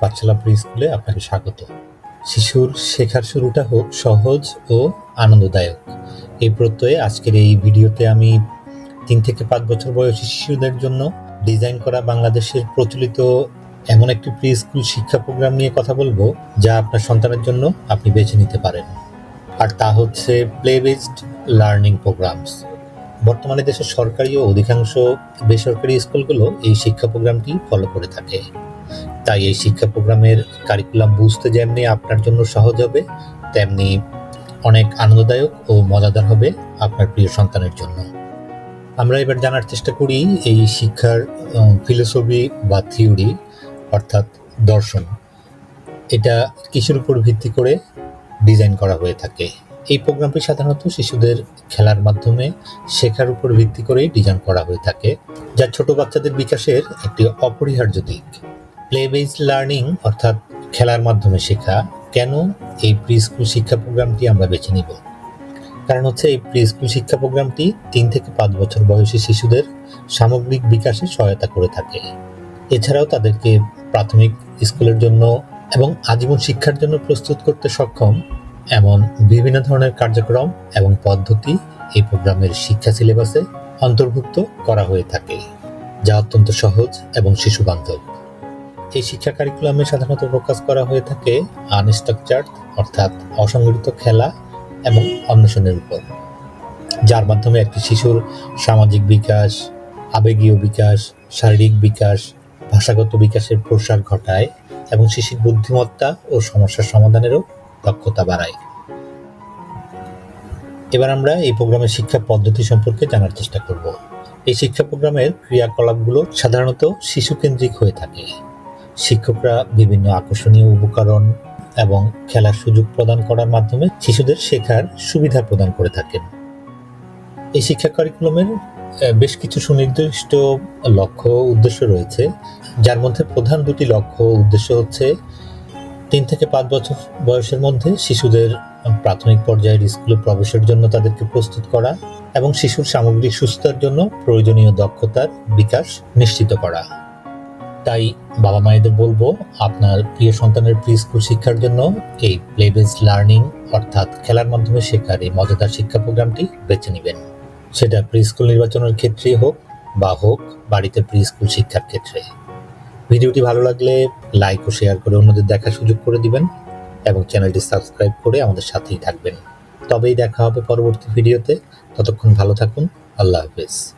পাঠশালা pre স্কুলে আপনাকে স্বাগত। শিশুর শেখার শুরুটা হোক সহজ ও আনন্দদায়ক। এই প্রত্যয়ে আজকের এই ভিডিওতে আমি তিন থেকে পাঁচ বছর বয়সী শিশুদের জন্য ডিজাইন করা বাংলাদেশের প্রচলিত এমন একটি প্রি স্কুল শিক্ষা প্রোগ্রাম নিয়ে কথা বলব, যা আপনার সন্তানের জন্য আপনি বেছে নিতে পারেন। আর তা হচ্ছে প্লে বেসড লার্নিং প্রোগ্রামস। বর্তমানে দেশের সরকারি ও অধিকাংশ বেসরকারি স্কুলগুলো এই শিক্ষা প্রোগ্রামটি ফলো করে থাকে। তাই এই শিক্ষা প্রোগ্রামের কারিকুলাম বুঝতে যেমনি আপনার জন্য সহজ হবে, তেমনি অনেক আনন্দদায়ক ও মজাদার হবে আপনার প্রিয় সন্তানের জন্য। আমরা এবার জানার চেষ্টা করি এই শিক্ষার ফিলোসফি বা থিওরি অর্থাৎ দর্শন। এটা কিসের উপর ভিত্তি করে ডিজাইন করা হয়ে থাকে? এই প্রোগ্রামটি সাধারণত শিশুদের খেলার মাধ্যমে শেখার উপর ভিত্তি করেই ডিজাইন করা হয়ে থাকে, যা ছোট বাচ্চাদের বিকাশের একটি অপরিহার্য দিক। প্লে বেসড লার্নিং অর্থাৎ খেলার মাধ্যমে শেখা, কেন এই প্রি স্কুল শিক্ষা প্রোগ্রামটি আমরা বেছে নিব? কারণ হচ্ছে এই প্রি স্কুল শিক্ষা প্রোগ্রামটি তিন থেকে পাঁচ বছর বয়সী শিশুদের সামগ্রিক বিকাশে সহায়তা করে থাকে। এছাড়াও তাদেরকে প্রাথমিক স্কুলের জন্য এবং আজীবন শিক্ষার জন্য প্রস্তুত করতে সক্ষম এমন বিভিন্ন ধরনের কার্যক্রম এবং পদ্ধতি এই প্রোগ্রামের শিক্ষা সিলেবাসে অন্তর্ভুক্ত করা হয়ে থাকে, যা অত্যন্ত সহজ এবং শিশু বান্ধব এই শিক্ষা কারিকুলামে সাধারণত প্রকাশ করা হয়ে থাকে আনস্ট্রাকচার্ড অর্থাৎ অসংগঠিত খেলা এবং অন্বেষণের উপর। যার মাধ্যমে একটি শিশুর সামাজিক বিকাশ, আবেগীয় বিকাশ, শারীরিক বিকাশ, ভাষাগত বিকাশের প্রসার ঘটায় এবং শিশুর বুদ্ধিমত্তা ও সমস্যার সমাধানেরও দক্ষতা বাড়ায়। এবার আমরা এই প্রোগ্রামের শিক্ষা পদ্ধতি সম্পর্কে জানার চেষ্টা করব। এই শিক্ষা প্রোগ্রামের ক্রিয়াকলাপগুলো সাধারণত শিশুকেন্দ্রিক হয়ে থাকে। শিক্ষকরা বিভিন্ন আকর্ষণীয় উপকরণ এবং খেলার সুযোগ প্রদান করার মাধ্যমে শিশুদের শেখার সুবিধা প্রদান করে থাকেন। এই শিক্ষা কারিকুলামের বেশ কিছু সুনির্দিষ্ট লক্ষ্য উদ্দেশ্য রয়েছে। যার মধ্যে প্রধান দুটি লক্ষ্য উদ্দেশ্য হচ্ছে, তিন থেকে পাঁচ বছর বয়সের মধ্যে শিশুদের প্রাথমিক পর্যায়ের স্কুলে প্রবেশের জন্য তাদেরকে প্রস্তুত করা এবং শিশুর সামগ্রিক সুস্থতার জন্য প্রয়োজনীয় দক্ষতার বিকাশ নিশ্চিত করা। তাই বাবা মায়েদের বলব, আপনার প্রিয় সন্তানের প্রি স্কুল শিক্ষার জন্য এই প্লে বেসড লার্নিং অর্থাৎ খেলার মাধ্যমে শেখার এই মজাদার শিক্ষা প্রোগ্রামটি বেছে নেবেন। সেটা প্রি স্কুল নির্বাচনের ক্ষেত্রেই হোক বা হোক বাড়িতে প্রি স্কুল শিক্ষার ক্ষেত্রে। ভিডিওটি ভালো লাগলে লাইক ও শেয়ার করে অন্যদের দেখার সুযোগ করে দিবেন এবং চ্যানেলটি সাবস্ক্রাইব করে আমাদের সাথেই থাকবেন। তবেই দেখা হবে পরবর্তী ভিডিওতে। ততক্ষণ ভালো থাকুন। আল্লাহ হাফেজ।